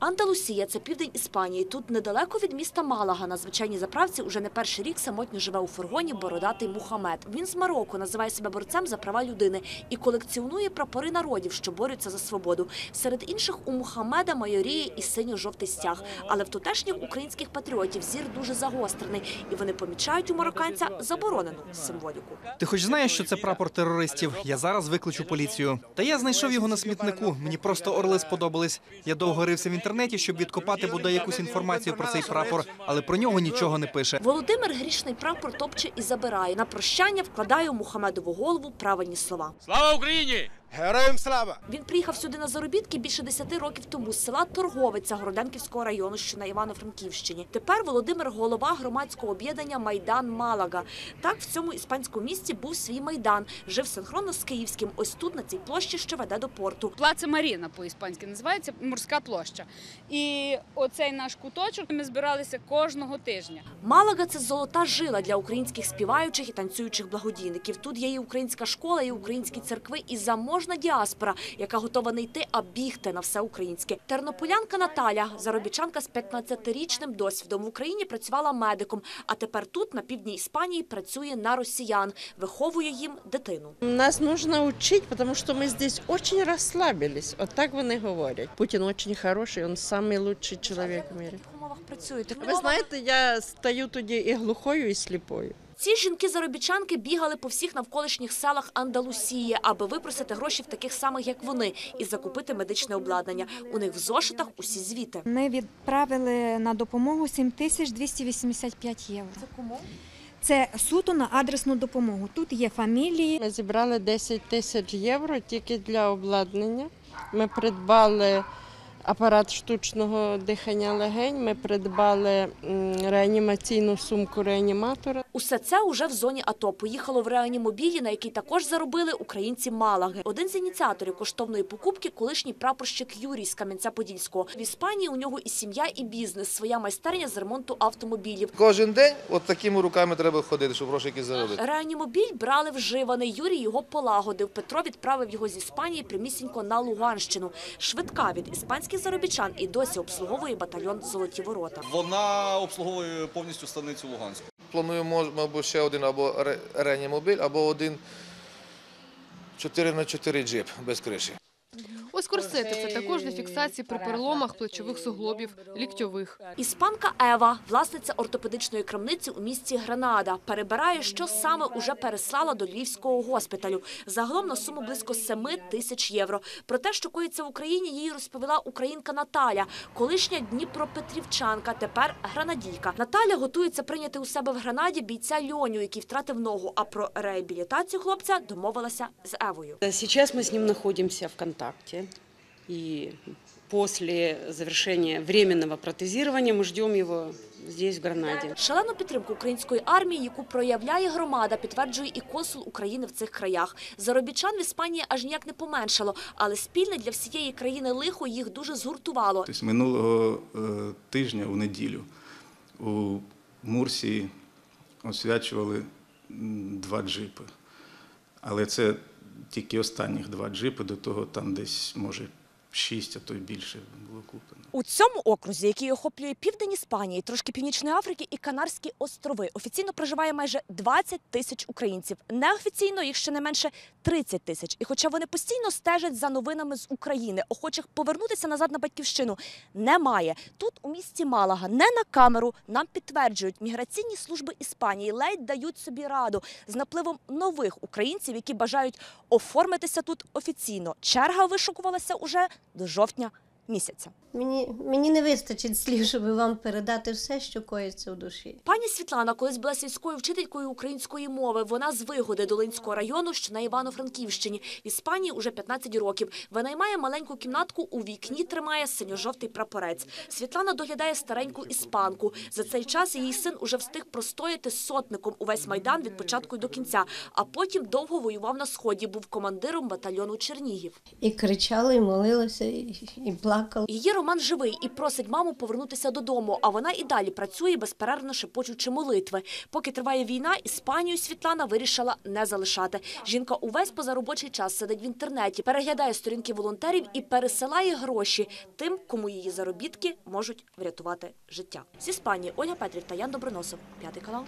Андалусія це південь Іспанії. Тут недалеко від міста Малага на звичайній заправці уже не перший рік самотньо живе у фургоні бородатий Мухамед. Він з Марокко називає себе борцем за права людини і колекціонує прапори народів, що борються за свободу. Серед інших у Мухамеда майоріє і синьо-жовтий стяг. Але в тутешніх українських патріотів зір дуже загострений, і вони помічають у марокканця заборонену символіку. Ти хоч знаєш, що це прапор терористів? Я зараз викличу поліцію. Та я знайшов його на смітнику. Мені просто орли сподобались. Я довго рився в інтернеті, щоб відкопати бодай якусь інформацію про цей прапор, але про нього нічого не пише. Володимир грішний прапор топче і забирає. На прощання вкладає у Мухамедову голову правильні слова. Слава Україні! Героям слава! Він приїхав сюди на заробітки більше 10 років тому з села Торговиця Городенківського району, що на Івано-Франківщині. Тепер Володимир голова громадського об'єднання Майдан Малага. Так в цьому іспанському місті був свій майдан. Жив синхронно з київським. Ось тут на цій площі, що веде до порту. Плаца Маріна по-іспанськи називається морська площа. І оцей наш куточок ми збиралися кожного тижня. Малага це золота жила для українських співаючих і танцюючих благодійників. Тут є і українська школа, і українські церкви, і заможна діаспора, яка готова не йти, а бігти на все українське. Тернополянка Наталя, заробітчанка з 15-річним досвідом в Україні, працювала медиком. А тепер тут, на півдні Іспанії, працює на росіян, виховує їм дитину. Нас нужно учить, потому что мы здесь очень расслабились. Вот так вони говорять. Путін очень хороший, він самый лучший чоловік в В мире. умовах працюєте? Ви знаєте, я стою тоді і глухою, і сліпою. Ці жінки-заробітчанки бігали по всіх навколишніх селах Андалусії, аби випросити гроші в таких самих, як вони, і закупити медичне обладнання. У них в зошитах усі звіти. Ми відправили на допомогу 7285 євро. Це кому? Це суто на адресну допомогу. Тут є фамілії. Ми зібрали 10 тисяч євро тільки для обладнання. Ми придбали апарат штучного дихання легень, ми придбали реанімаційну сумку реаніматора. Усе це уже в зоні АТО. Поїхало в реанімобілі, на який також заробили українці Малаги. Один з ініціаторів коштовної покупки – колишній прапорщик Юрій з Кам'янця-Подільського. В Іспанії у нього і сім'я, і бізнес, своя майстерня з ремонту автомобілів. Кожен день от такими руками треба ходити, щоб гроші якісь заробити. Реанімобіль брали вживаний. Юрій його полагодив. Петро відправив його з Іспанії прямісінько на Луганщину. Швидка від іспанських заробітчан і досі обслуговує батальйон «Золоті ворота». Вона обслуговує повністю станицю Луганську. Плануємо, мабуть, ще один або ре- реанімобіль, або один 4 на 4 джип без криші. Ось корсети – це також для фіксації при переломах плечових суглобів, ліктьових. Іспанка Ева, власниця ортопедичної крамниці у місті Гранада, перебирає, що саме уже переслала до львівського госпіталю. Загалом на суму близько 7 тисяч євро. Про те, що коїться в Україні, їй розповіла українка Наталя, колишня Дніпропетрівчанка, тепер гранадійка. Наталя готується прийняти у себе в Гранаді бійця Льоню, який втратив ногу. А про реабілітацію хлопця домовилася з Евою. Сейчас мы с ним находимся в контакте. И после завершения временного протезирования мы ждем его здесь, в Гранаде. Шалену підтримку української армії, яку проявляє громада, підтверджує і консул України в цих краях. Заробітчан в Іспанії аж ніяк не поменшало, але спільне для всієї країни лихо їх дуже згуртувало. Тобто минулого е, тижня у неділю у Мурсії освячували два джипи. Але це тільки останніх два джипи, до того там десь, може, шість, а то й більше було куплено. У цьому окрузі, який охоплює південь Іспанії, трошки Північної Африки і Канарські острови, офіційно проживає майже 20 тисяч українців. Неофіційно їх щонайменше 30 тисяч. І хоча вони постійно стежать за новинами з України, охочих повернутися назад на батьківщину немає. Тут у місті Малага не на камеру нам підтверджують, міграційні служби Іспанії ледь дають собі раду з напливом нових українців, які бажають оформитися тут офіційно. Черга вишукувалася уже до жовтня місяця. Мені, мені не вистачить слів, щоб вам передати все, що коїться в душі. Пані Світлана колись була сільською вчителькою української мови. Вона з вигоди Долинського району, що на Івано-Франківщині. В Іспанії уже 15 років. Винаймає маленьку кімнатку, у вікні тримає синьо-жовтий прапорець. Світлана доглядає стареньку іспанку. За цей час її син уже встиг простояти сотником увесь майдан від початку до кінця. А потім довго воював на сході. Був командиром батальйону Чернігів. І кричали, і молилися, і, і плакали. Плакала. Її роман живий і просить маму повернутися додому, а вона і далі працює, безперервно шепочучи молитви. Поки триває війна, Іспанію Світлана вирішила не залишати. Жінка увесь позаробочий час сидить в інтернеті, переглядає сторінки волонтерів і пересилає гроші тим, кому її заробітки можуть врятувати життя. З Іспанії Ольга Петрів та Ян Доброносов. П'ятий канал.